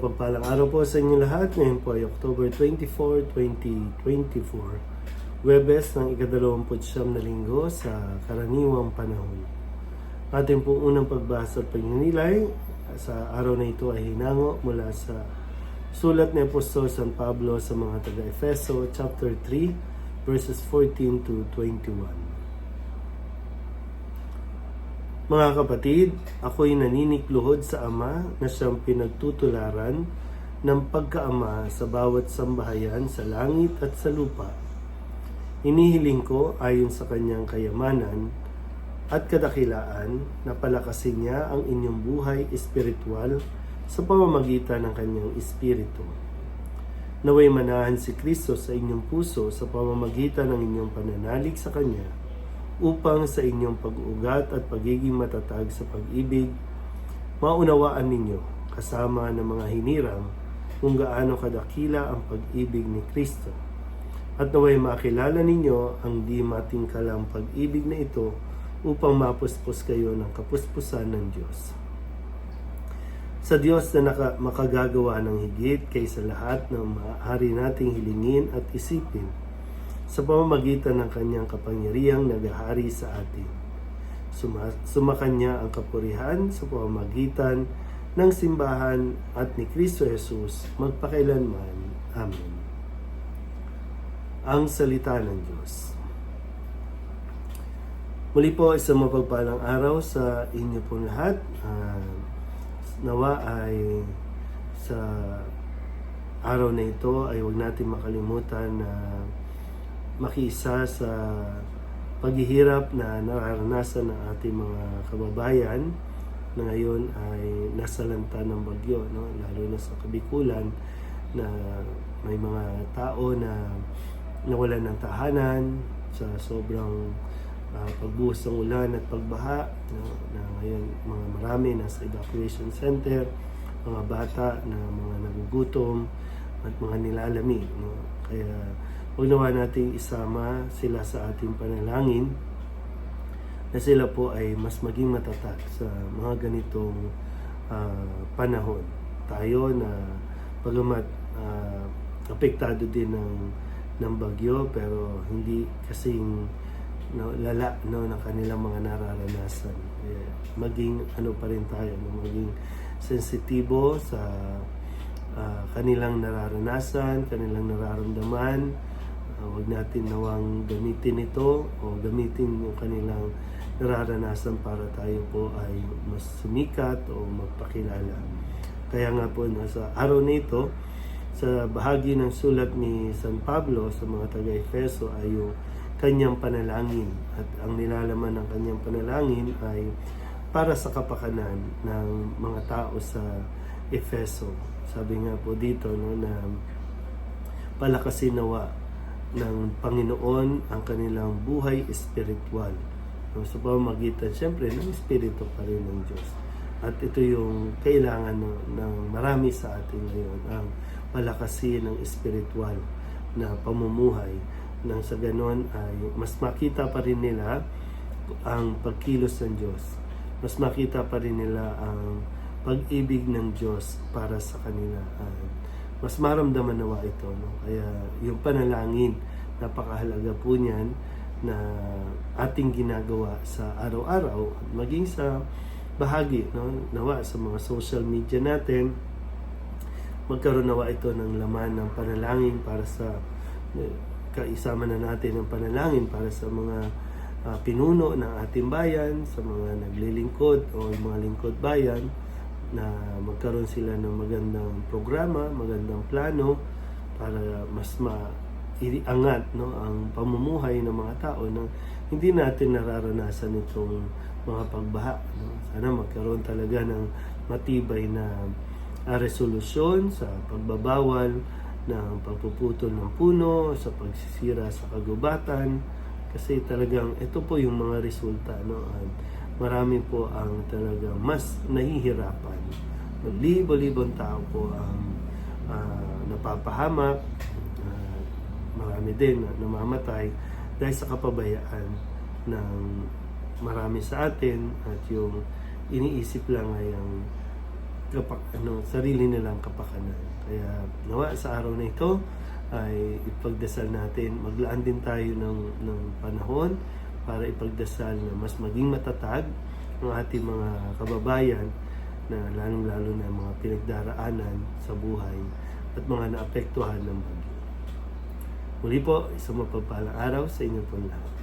Mapagpalang araw po sa inyo lahat. Ngayon po ay October 24, 2024. Webes ng ikadalawamput siyam na linggo sa karaniwang panahon. Ating po unang pagbasa at pagninilay sa araw na ito ay hinango mula sa sulat ni Apostol San Pablo sa mga taga-Efeso chapter 3 verses 14 to 21. Mga kapatid, ako'y naninikluhod sa Ama na siyang pinagtutularan ng pagkaama sa bawat sambahayan sa langit at sa lupa. Inihiling ko ayon sa kanyang kayamanan at kadakilaan na palakasin niya ang inyong buhay espiritual sa pamamagitan ng kanyang espiritu. Naway manahan si Kristo sa inyong puso sa pamamagitan ng inyong pananalig sa Kanya upang sa inyong pag-uugat at pagiging matatag sa pag-ibig, maunawaan ninyo kasama ng mga hinirang kung gaano kadakila ang pag-ibig ni Kristo. At naway makilala ninyo ang di matingkalang pag-ibig na ito upang mapuspos kayo ng kapuspusan ng Diyos. Sa Diyos na naka, makagagawa ng higit kaysa lahat ng maaari nating hilingin at isipin, sa pamamagitan ng kanyang kapangyarihang naghahari sa atin. Suma, sumakanya ang kapurihan sa pamamagitan ng simbahan at ni Kristo Jesus magpakailanman. Amen. Ang Salita ng Diyos. Muli po isang mapagpalang araw sa inyo pong lahat. Uh, nawa ay sa araw na ito ay huwag natin makalimutan na makisa sa paghihirap na nararanasan ng ating mga kababayan na ngayon ay nasa lanta ng bagyo, no? lalo na sa Kabikulan na may mga tao na nawalan ng tahanan sa sobrang uh, pagbuhos ng ulan at pagbaha no? na ngayon mga marami nasa evacuation center mga bata na mga nagugutom at mga nilalami no? kaya Naman nating isama sila sa ating panalangin na sila po ay mas maging matatag sa mga ganitong uh, panahon. Tayo na pagamat uh, apektado din ng ng bagyo pero hindi kasing no, lala no ng kanilang mga nararanasan. Eh, maging ano pa rin tayo, no, maging sensitibo sa uh, kanilang nararanasan, kanilang nararamdaman, uh, huwag natin nawang gamitin ito o gamitin yung kanilang nararanasan para tayo po ay mas sumikat o magpakilala. Kaya nga po nasa araw na ito, sa bahagi ng sulat ni San Pablo sa mga taga-Efeso ay yung kanyang panalangin at ang nilalaman ng kanyang panalangin ay para sa kapakanan ng mga tao sa Efeso. Sabi nga po dito no, na palakasin nawa ng Panginoon ang kanilang buhay espiritual. No, sa pamamagitan, siyempre, ng Espiritu pa rin ng Diyos. At ito yung kailangan ng, ng marami sa atin ngayon, ang palakasin ng espiritual na pamumuhay nang sa ganon ay mas makita pa rin nila ang pagkilos ng Diyos. Mas makita pa rin nila ang pag-ibig ng Diyos para sa kanila. Uh, mas maramdaman nawa ito. No? Kaya yung panalangin, napakahalaga po niyan na ating ginagawa sa araw-araw maging sa bahagi no nawa sa mga social media natin magkaroon nawa ito ng laman ng panalangin para sa eh, kaisama na natin ng panalangin para sa mga uh, pinuno ng ating bayan sa mga naglilingkod o mga lingkod bayan na magkaroon sila ng magandang programa, magandang plano para mas maiangat no, ang pamumuhay ng mga tao na hindi natin nararanasan itong mga pagbaha. No? Sana magkaroon talaga ng matibay na uh, resolusyon sa pagbabawal ng pagpuputol ng puno, sa pagsisira sa kagubatan, kasi talagang ito po yung mga resulta. No? At marami po ang talagang mas nahihirapan. Libo-libong tao po ang uh, napapahamak, uh, marami din na namamatay dahil sa kapabayaan ng marami sa atin at yung iniisip lang ay ang kapak, ano, sarili nilang kapakanan. Kaya nawa sa araw na ito ay ipagdasal natin, maglaan din tayo ng, ng panahon para ipagdasal na mas maging matatag ang ating mga kababayan na lalong-lalo na mga pinagdaraanan sa buhay at mga naapektuhan ng bagyo. Muli po, isang mapagpalang araw sa inyo po lahat.